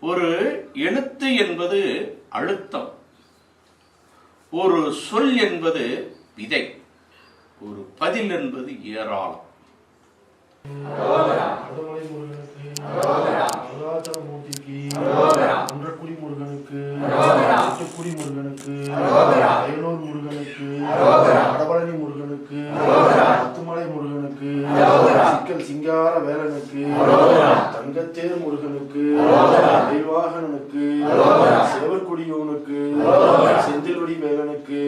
ஒரு எழுத்து என்பது அழுத்தம். ஒரு சொல் என்பது விதை. ஒரு பதில் என்பது ஏராளம். அடமலை முருகனுக்கு அருணாச்சலமூர்த்திக்கு முருகனுக்கு எட்டுக்குடி முருகனுக்கு அயலூர் முருகனுக்கு வடபழனி முருகனுக்கு பத்துமலை முருகனுக்கு சிக்கல் சிங்கார வேலனுக்கு தங்கத்தேர் முருகனுக்கு வேல்வாகனனுக்கு சேவற்குடியோனுக்கு செந்தில்வடி வேலனுக்கு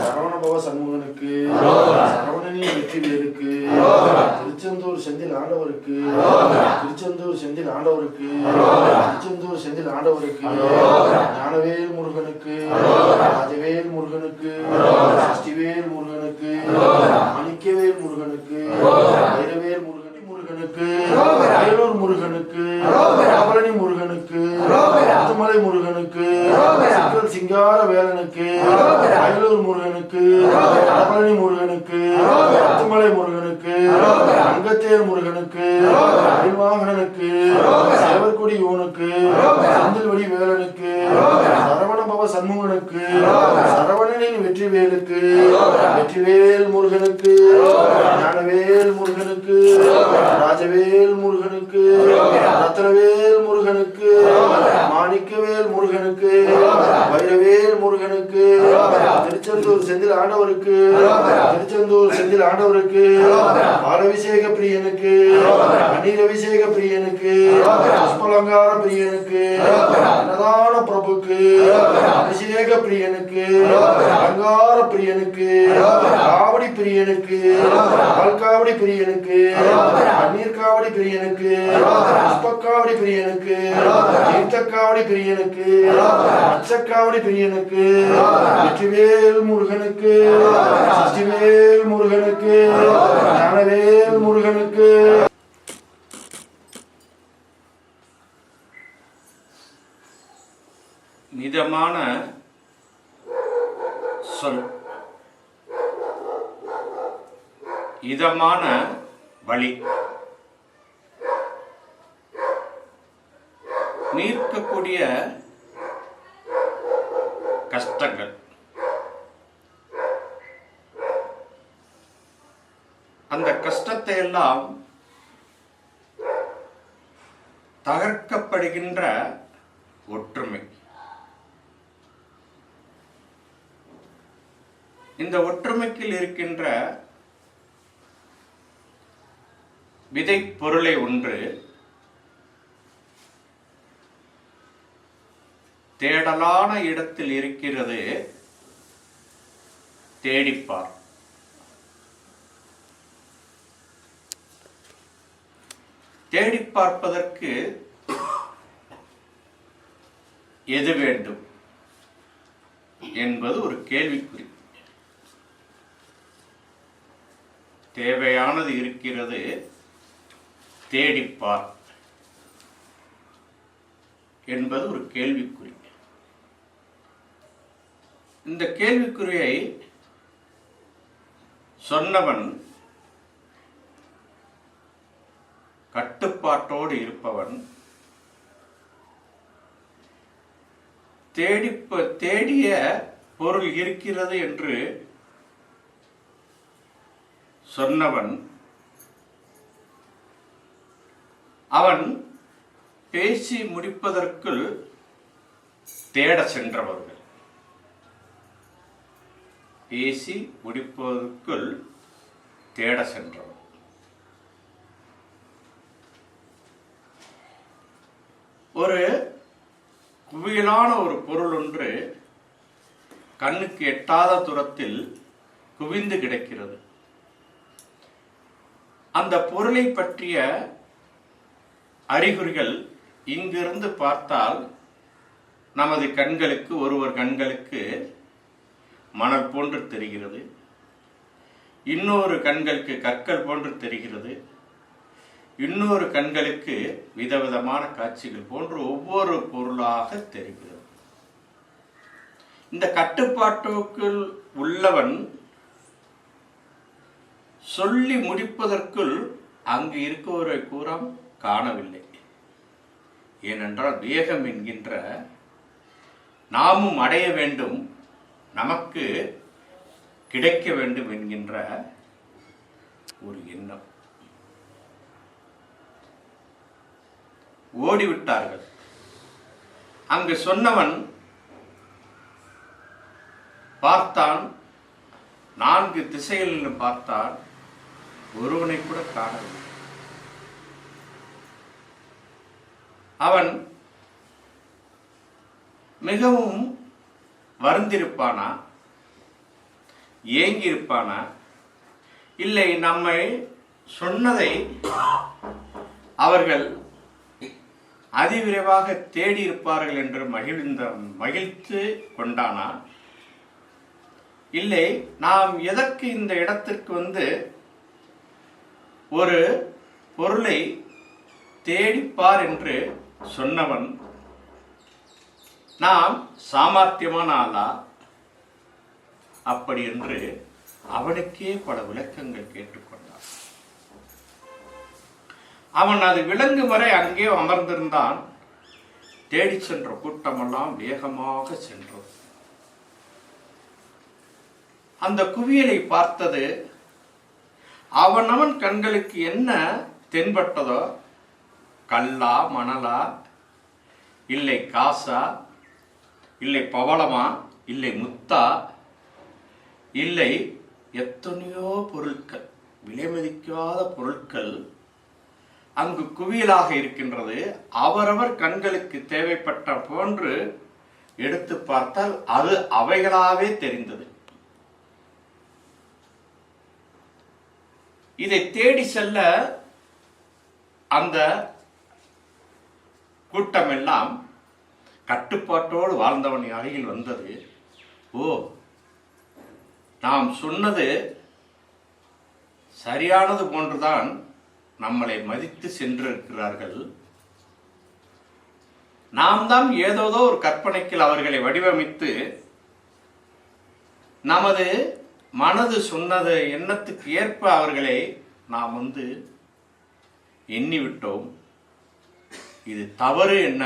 சரவணபவ சண்முகனுக்கு சரவணனி வெற்றி வேலுக்கு திருச்செந்தூர் செந்தில் ஆண்டவருக்கு திருச்செந்தூர் செந்தில் ஆண்டவருக்கு திருச்செந்தூர் செந்தில் ஆண்டவருக்கு ஞானவேல் முருகனுக்கு ராஜவேல் முருகனுக்கு சஷ்டிவேல் முருகனுக்கு மாணிக்கவேல் முருகனுக்கு வைரவேல் முருகனுக்கு முருகனுக்கு வேலூர் முருகனுக்கு பழனி முருகனுக்கு முத்துமலை முருகனுக்கு சிக்கல் சிங்கார வேலனுக்கு அயலூர் முருகனுக்கு பழனி முருகனுக்கு முத்துமலை முருகனுக்கு அங்கத்தேர் முருகனுக்கு அயல்வாகனனுக்கு சேவற்குடி யோனுக்கு செந்தில்வடி வேலனுக்கு சரவணபவ சண்முகனுக்கு வெற்றிவேலுக்கு வெற்றிவேல் முருகனுக்கு. ஞானவேல் முருகனுக்கு. ராஜவேல் முருகனுக்கு. ரத்னவேல் முருகனுக்கு. மாணிக்கவேல் முருகனுக்கு. வைரவேல் முருகனுக்கு. திருச்செந்தூர் செந்தில் ஆண்டவருக்கு. திருச்செந்தூர் செந்தில் ஆண்டவருக்கு. பாலபிஷேக பிரியனுக்கு. பன்னீர் அபிஷேக பிரியனுக்கு. புஷ்பலங்கார பிரியனுக்கு. அன்னதான பிரபுக்கு. அபிஷேக பிரியனுக்கு. அலங்கார பிரியனுக்கு காவடி பிரியனுக்கு பால்காவடி பிரியனுக்கு பன்னீர் காவடி பிரியனுக்கு புஷ்பக்காவடி பிரியனுக்கு தீர்த்தக்காவடி பிரியனுக்கு அச்சக்காவடி பிரியனுக்கு வெற்றிவேல் முருகனுக்கு சஷ்டிவேல் முருகனுக்கு ஞானவேல் முருகனுக்கு. மிதமான சொல். இதமான வழி. நீர்க்கக்கூடிய கஷ்டங்கள். அந்த கஷ்டத்தை எல்லாம் தகர்க்கப்படுகின்ற இந்த ஒற்றுமைக்கில் இருக்கின்ற விதை பொருளை ஒன்று தேடலான இடத்தில் இருக்கிறது தேடிப்பார். தேடி பார்ப்பதற்கு எது வேண்டும் என்பது ஒரு கேள்விக்குறி. தேவையானது இருக்கிறது தேடிப்பார் என்பது ஒரு கேள்விக்குறி. இந்த கேள்விக்குறியை சொன்னவன் கட்டுப்பாட்டோடு இருப்பவன் தேடிப்ப தேடிய பொருள் இருக்கிறது என்று சொன்னவன் அவன் பேசி முடிப்பதற்குள் தேட சென்றவர்கள். பேசி முடிப்பதற்குள் தேட சென்றவன். ஒரு குவியலான ஒரு பொருள் ஒன்று கண்ணுக்கு எட்டாத தூரத்தில் குவிந்து கிடக்கிறது. அந்த பொருளை பற்றிய அறிகுறிகள் இங்கிருந்து பார்த்தால் நமது கண்களுக்கு ஒருவர் கண்களுக்கு மணல் போன்று தெரிகிறது. இன்னொரு கண்களுக்கு கற்கள் போன்று தெரிகிறது. இன்னொரு கண்களுக்கு விதவிதமான காட்சிகள் போன்று ஒவ்வொரு பொருளாக தெரிகிறது. இந்த கட்டுப்பாட்டுக்குள் உள்ளவன் சொல்லி முடிப்பதற்குள் அங்கு இருக்கவரை கூறம் காணவில்லை. ஏனென்றால் வேகம் என்கின்ற நாமும் அடைய வேண்டும் நமக்கு கிடைக்க வேண்டும் என்கின்ற ஒரு எண்ணம். ஓடிவிட்டார்கள். அங்கு சொன்னவன் பார்த்தான் நான்கு திசைகளில் பார்த்தான் ஒருவனை கூட காணவில்லை. அவன் மிகவும் வருந்திருப்பானா? ஏங்கியிருப்பானா? இல்லை நம்மை சொன்னதை அவர்கள் அதிவிரைவாக தேடி இருப்பார்கள் என்று மகிழ்ந்த மகிழ்த்து கொண்டானா? இல்லை நாம் எதற்கு இந்த இடத்திற்கு வந்து ஒரு பொருளை தேடிப்பார் என்று சொன்னவன் நாம் சாமர்த்தியமான ஆளா? அப்படி என்று அவனுக்கே பல விளக்கங்கள் கேட்டுக்கொண்டான் அவன் அது விளங்கும் வரை அங்கே அமர்ந்திருந்தான். தேடி சென்ற கூட்டமெல்லாம் வேகமாக சென்றது. அந்த குவியலை பார்த்தது அவனவன் கண்களுக்கு என்ன தென்பட்டதோ? கல்லா மணலா? இல்லை காசா? இல்லை பவளமா? இல்லை முத்தா? இல்லை எத்தனையோ பொருட்கள் விலைமதிக்காத பொருட்கள் அங்கு குவியலாக இருக்கின்றது. அவரவர் கண்களுக்கு தேவைப்பட்ட போன்று எடுத்து பார்த்தால் அது அவைகளாகவே தெரிந்தது. இதை தேடி செல்ல அந்த கூட்டம் எல்லாம் கட்டுப்பாட்டோடு வாழ்ந்தவன் அருகில் வந்தது. ஓ நாம் சொன்னது சரியானது போன்றுதான் நம்மளை மதித்து சென்றிருக்கிறார்கள். நாம் தான் ஏதோதோ ஒரு கற்பனைக்கு அவர்களை வடிவமைத்து நமது மனது சொன்னது எண்ணத்துக்கு ஏற்ப அவர்களை நாம் வந்து எண்ணிவிட்டோம். இது தவறு என்ன?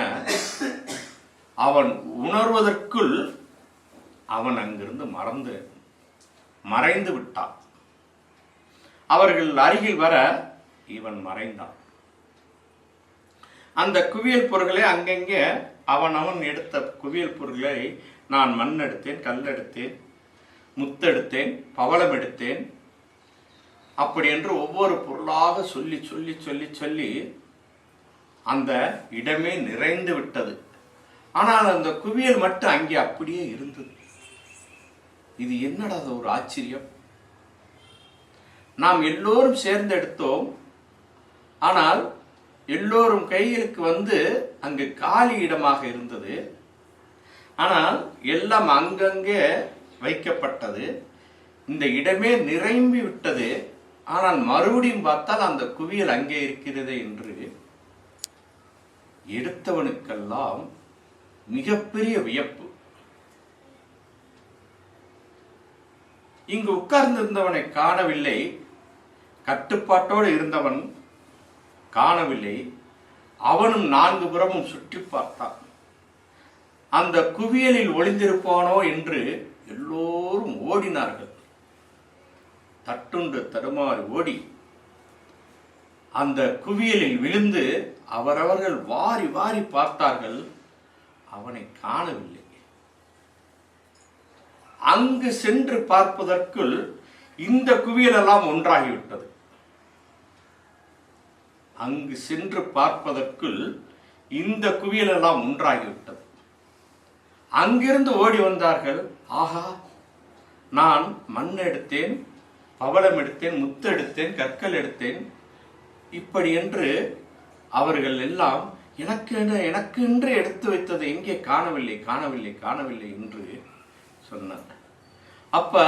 அவன் உணர்வதற்குள் அவன் அங்கிருந்து மறந்து மறைந்து விட்டான். அவர்கள் அருகில் வர இவன் மறைந்தான். அந்த குவியல் பொருள்களை அங்கங்கே அவன் அவன் எடுத்த குவியல் பொருட்களை நான் மண் எடுத்தேன் கல் எடுத்தேன் முத்தெடுத்தேன் பவளம் எடுத்தேன் அப்படி என்று ஒவ்வொரு பொருளாக சொல்லி சொல்லி சொல்லி சொல்லி அந்த இடமே நிறைந்து விட்டது. ஆனால் அந்த குவியல் மட்டும் அங்கே அப்படியே இருந்தது. இது என்னடா அது ஒரு ஆச்சரியம்? நாம் எல்லோரும் சேர்ந்து எடுத்தோம் ஆனால் எல்லோரும் கைகளுக்கு வந்து அங்கு காலி இடமாக இருந்தது. ஆனால் எல்லாம் அங்கங்கே வைக்கப்பட்டது. இந்த இடமே நிரம்பி விட்டது. ஆனால் மறுபடியும் பார்த்தால் அந்த குவியல் அங்கே இருக்கிறது என்று எடுத்தவனுக்கெல்லாம் மிகப்பெரிய வியப்பு. இங்கு உட்கார்ந்திருந்தவனை காணவில்லை. கட்டுப்பாட்டோடு இருந்தவன் காணவில்லை. அவனும் நான்கு புறமும் சுற்றி பார்த்தான். அந்த குவியலில் ஒளிந்திருப்பானோ என்று எல்லோரும் ஓடினார்கள். தட்டுண்டு தடுமாறி ஓடி அந்த குவியலில் விழுந்து அவரவர்கள் வாரி வாரி பார்த்தார்கள் அவனை காணவில்லை. அங்கு சென்று பார்ப்பதற்குள் இந்த குவியலெல்லாம் ஒன்றாகிவிட்டது. அங்கு சென்று பார்ப்பதற்குள் இந்த குவியலெல்லாம் ஒன்றாகிவிட்டது. அங்கிருந்து ஓடி வந்தார்கள். ஆஹா நான் மண் எடுத்தேன் பவளம் எடுத்தேன் முத்து எடுத்தேன் கற்கள் எடுத்தேன். இப்படி என்று அவர்கள் எல்லாம் எனக்கு என எனக்கு என்று எடுத்து வைத்ததை எங்கே காணவில்லை காணவில்லை காணவில்லை என்று சொன்னார். அப்ப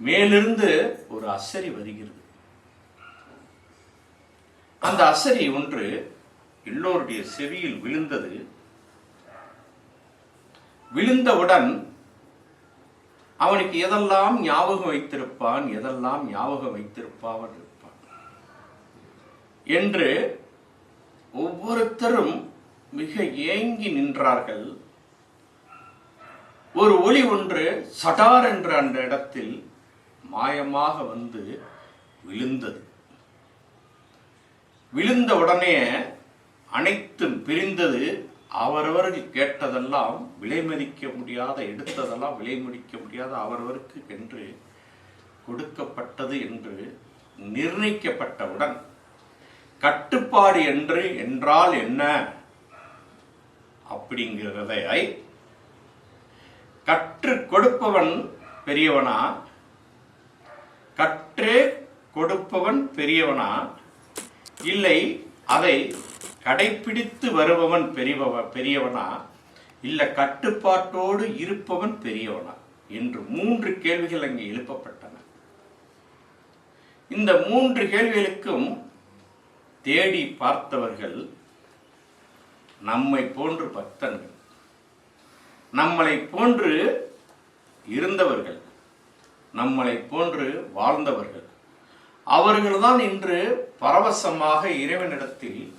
மேலிருந்து ஒரு அசரி வருகிறது. அந்த அசரி ஒன்று எல்லோருடைய செவியில் விழுந்தது. விழுந்தவுடன் அவனுக்கு எதெல்லாம் ஞாபகம் வைத்திருப்பான் எதெல்லாம் ஞாபகம் வைத்திருப்பாவன் இருப்பான். என்று ஒவ்வொருத்தரும் மிக ஏங்கி நின்றார்கள். ஒரு ஒளி ஒன்று சடார் என்ற அந்த இடத்தில் மாயமாக வந்து விழுந்தது. விழுந்த உடனே அனைத்தும் பிரிந்தது. அவரவர்கள் கேட்டதெல்லாம் விலை மதிக்க முடியாத எடுத்ததெல்லாம் விலை மதிக்க முடியாத அவரவருக்கு என்று கொடுக்கப்பட்டது என்று நிர்ணயிக்கப்பட்டவுடன் கட்டுப்பாடு என்று என்றால் என்ன? அப்படிங்கிறதை கற்றுக் கொடுப்பவன் பெரியவனா? கற்றே கொடுப்பவன் பெரியவனா? இல்லை அதை கடைப்பிடித்து வருபவன் பெரியவ பெரியவனா? இல்ல கட்டுப்பாட்டோடு இருப்பவன் பெரியவனா? என்று மூன்று கேள்விகள் அங்கே எழுப்பப்பட்டன. இந்த மூன்று கேள்விகளுக்கும் தேடி பார்த்தவர்கள் நம்மை போன்று பக்தர்கள். நம்மளை போன்று இருந்தவர்கள். நம்மளை போன்று வாழ்ந்தவர்கள். அவர்கள்தான் இன்று பரவசமாக இறைவனிடத்தில்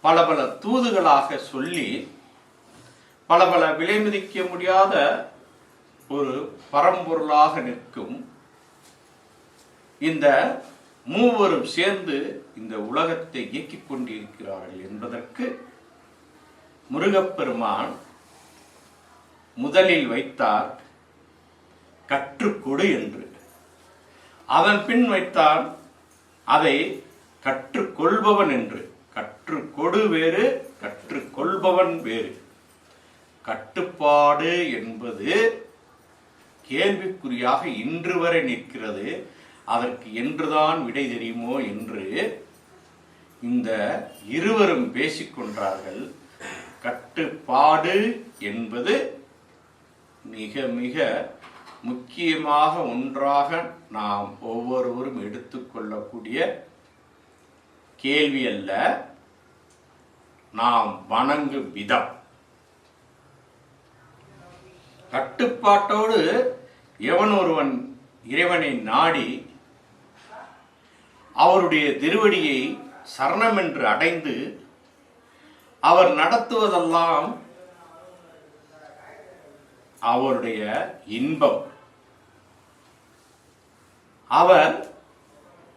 பல பல தூதுகளாக சொல்லி பல பல விலைமதிக்க முடியாத ஒரு பரம்பொருளாக நிற்கும். இந்த மூவரும் சேர்ந்து இந்த உலகத்தை இயக்கிக் கொண்டிருக்கிறார்கள் என்பதற்கு முருகப்பெருமான் முதலில் வைத்தார் கற்றுக்கொடு என்று. அதன் பின் வைத்தான் அதை கற்றுக்கொள்பவன் என்று. கற்றுக்கொடு வேறு கற்றுக்கொள்பவன் வேறு. கட்டுப்பாடு என்பது கேள்விக்குறியாக இன்று வரை நிற்கிறது. அதற்கு என்றுதான் விடை தெரியுமோ என்று இந்த இருவரும் பேசிக்கொண்டார்கள் கட்டுப்பாடு என்பது மிக மிக முக்கியமாக ஒன்றாக நாம் ஒவ்வொருவரும் எடுத்துக்கொள்ளக்கூடிய கேள்வி அல்ல. நாம் வணங்கும் விதம். கட்டுப்பாட்டோடு எவன் ஒருவன் இறைவனை நாடி அவருடைய திருவடியை சரணம் என்று அடைந்து அவர் நடத்துவதெல்லாம் அவருடைய இன்பம். அவர்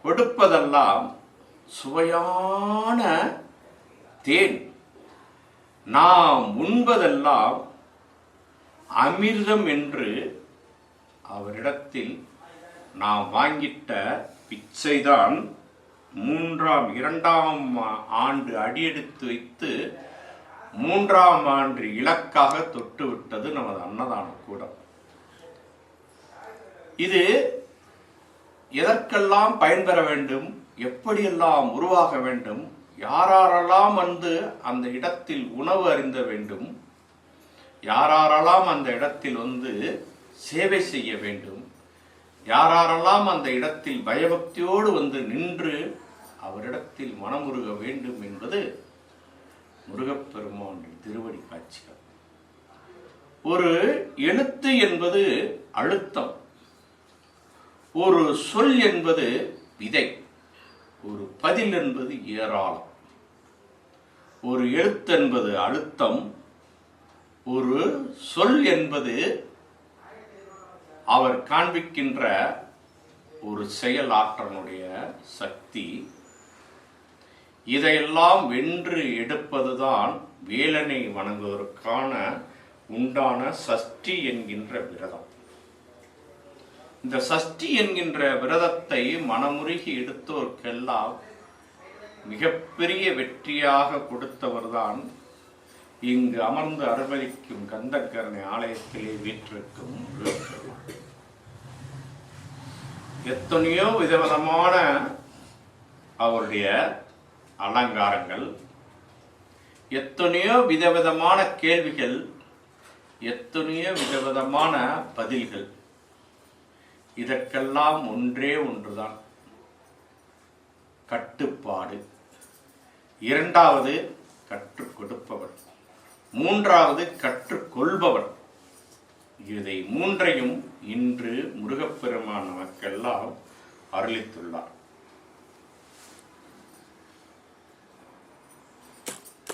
கொடுப்பதெல்லாம் சுவையான தேன். நாம் உண்பதெல்லாம் அமிர்தம் என்று அவரிடத்தில் நாம் வாங்கிட்ட பிச்சைதான் மூன்றாம் இரண்டாம் ஆண்டு அடியெடுத்து வைத்து மூன்றாம் ஆண்டு இலக்காக தொட்டு விட்டது நமது அன்னதான கூடம். இது எதற்கெல்லாம் பயன்பெற வேண்டும்? எப்படியெல்லாம் உருவாக வேண்டும் யாராரெல்லாம் வந்து அந்த இடத்தில் உணவு அறிந்த வேண்டும் யாராரெல்லாம் அந்த இடத்தில் வந்து சேவை செய்ய வேண்டும் யாராரெல்லாம் அந்த இடத்தில் பயபக்தியோடு வந்து நின்று அவரிடத்தில் மனமுருக வேண்டும் என்பது முருகப்பெருமானின் திருவடி காட்சிகள். ஒரு எழுத்து என்பது அழுத்தம் ஒரு சொல் என்பது விதை. ஒரு பதில் என்பது ஏராளம். ஒரு எழுத்து என்பது அழுத்தம். ஒரு சொல் என்பது அவர் காண்பிக்கின்ற ஒரு செயலாற்றனுடைய சக்தி. இதையெல்லாம் வென்று எடுப்பதுதான் வேலனை வணங்குவதற்கான உண்டான சஷ்டி என்கின்ற விரதம். இந்த சஷ்டி என்கின்ற விரதத்தை மனமுருகி எடுத்தோர்க்கெல்லாம் மிகப்பெரிய வெற்றியாக கொடுத்தவர்தான் இங்கு அமர்ந்து அனுமதிக்கும் கந்தக்கரணை ஆலயத்திலே வீற்றிருக்கும் எத்தனையோ விதவிதமான அவருடைய அலங்காரங்கள் எத்தனையோ விதவிதமான கேள்விகள் எத்தனையோ விதவிதமான பதில்கள். இதற்கெல்லாம் ஒன்றே ஒன்றுதான். கட்டுப்பாடு. இரண்டாவது கற்றுக் கொடுப்பவர் மூன்றாவது கற்றுக்கொள்பவர் இதை மூன்றையும் இன்று முருகப்பெருமான் நமக்கெல்லாம் அருளித்துள்ளார்.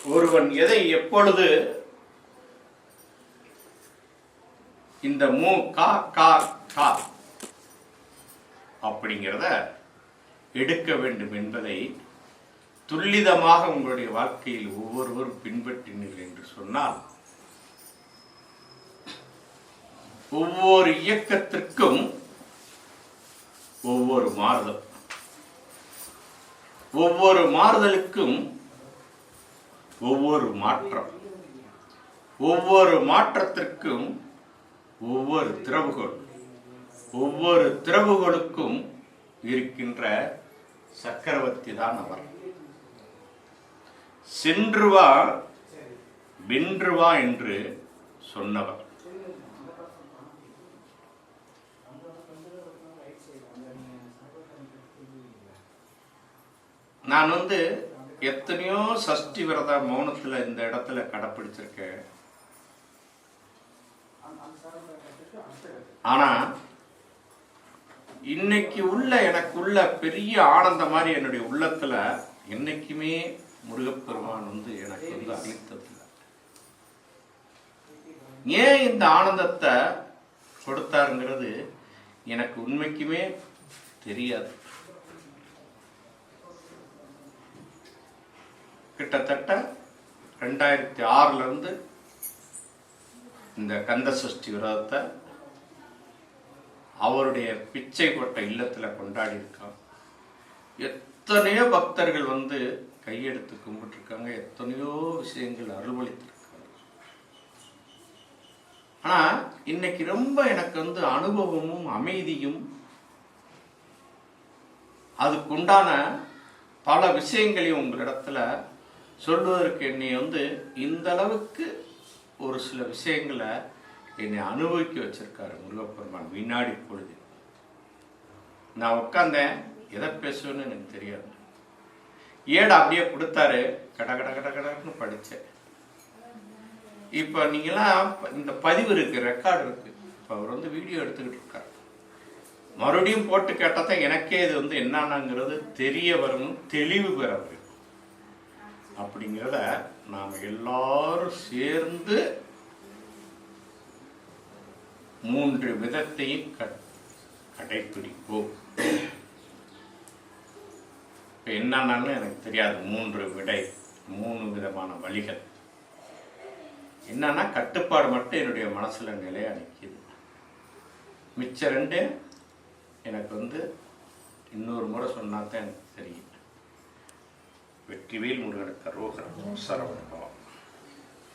ஒருவன் எதை எப்பொழுது இந்த மூ கா கா கா அப்படிங்கிறத எடுக்க வேண்டும் என்பதை துல்லிதமாக உங்களுடைய வாழ்க்கையில் ஒவ்வொருவரும் பின்பற்றினீர்கள் என்று சொன்னால் ஒவ்வொரு இயக்கத்திற்கும் ஒவ்வொரு மாறுதல். ஒவ்வொரு மாறுதலுக்கும் ஒவ்வொரு மாற்றம். ஒவ்வொரு மாற்றத்திற்கும் ஒவ்வொரு திறவுகோள். ஒவ்வொரு திறவுகளுக்கும் இருக்கின்ற சக்கரவர்த்தி தான் அவர். சென்றுவா வென்றுவா என்று சொன்னவர். நான் வந்து எத்தனையோ சஷ்டி விரத மௌனத்துல இந்த இடத்துல கடைப்பிடிச்சிருக்கேன். ஆனா இன்னைக்கு உள்ள எனக்குள்ள பெரிய ஆனந்தம் மாதிரி என்னுடைய உள்ளத்துல என்னைக்குமே முருகப்பெருமான் வந்து எனக்கு வந்து அளித்தது ஏன் இந்த ஆனந்தத்தை கொடுத்தாருங்கிறது எனக்கு உண்மைக்குமே தெரியாது. கிட்டத்தட்ட ரெண்டாயிரத்தி ஆறுல இருந்து இந்த கந்த சஷ்டி விரதத்தை அவருடைய பிச்சை போட்ட இல்லத்தில் கொண்டாடி இருக்கான் எத்தனையோ பக்தர்கள் வந்து கையெடுத்து கும்பிட்டுருக்காங்க. எத்தனையோ விஷயங்கள் அருள்வளித்திருக்காங்க ஆனால் இன்னைக்கு ரொம்ப எனக்கு வந்து அனுபவமும் அமைதியும் அதுக்குண்டான பல விஷயங்களையும் உங்களிடத்துல சொல்வதற்கு என்னை வந்து இந்த அளவுக்கு ஒரு சில விஷயங்களை என்னை அனுபவிக்க வச்சிருக்காரு முருகப்பெருமான் வினாடி பொழுது. நான் உட்காந்தேன் எதை பேசுவேன்னு எனக்கு தெரியாது. ஏடா அப்படியே கொடுத்தாரு. கட கட கட கடன்னு படித்தேன். இப்போ நீங்களாம் இந்த பதிவு இருக்கு ரெக்கார்டு இருக்கு. இப்போ அவர் வந்து வீடியோ எடுத்துக்கிட்டு இருக்காரு. மறுபடியும் போட்டு கேட்டால் தான் எனக்கே இது வந்து என்னன்னாங்கிறது தெரிய வரணும் தெளிவு பெற வரும் அப்படிங்கிறத நாம் எல்லாரும் சேர்ந்து மூன்று விதத்தையும் கடைபிடிப்போம் கடைப்பிடிப்போம். இப்போ என்னன்னு எனக்கு தெரியாது. மூன்று விடை மூணு விதமான வழிகள். என்னன்னா கட்டுப்பாடு மட்டும் என்னுடைய மனசுல நிலையா நிற்கிது மிச்ச ரெண்டு எனக்கு வந்து இன்னொரு முறை சொன்னா தான் எனக்கு தெரியும். வெற்றிவேல் முருகனுக்கு ரோகரம் சரவணபவம்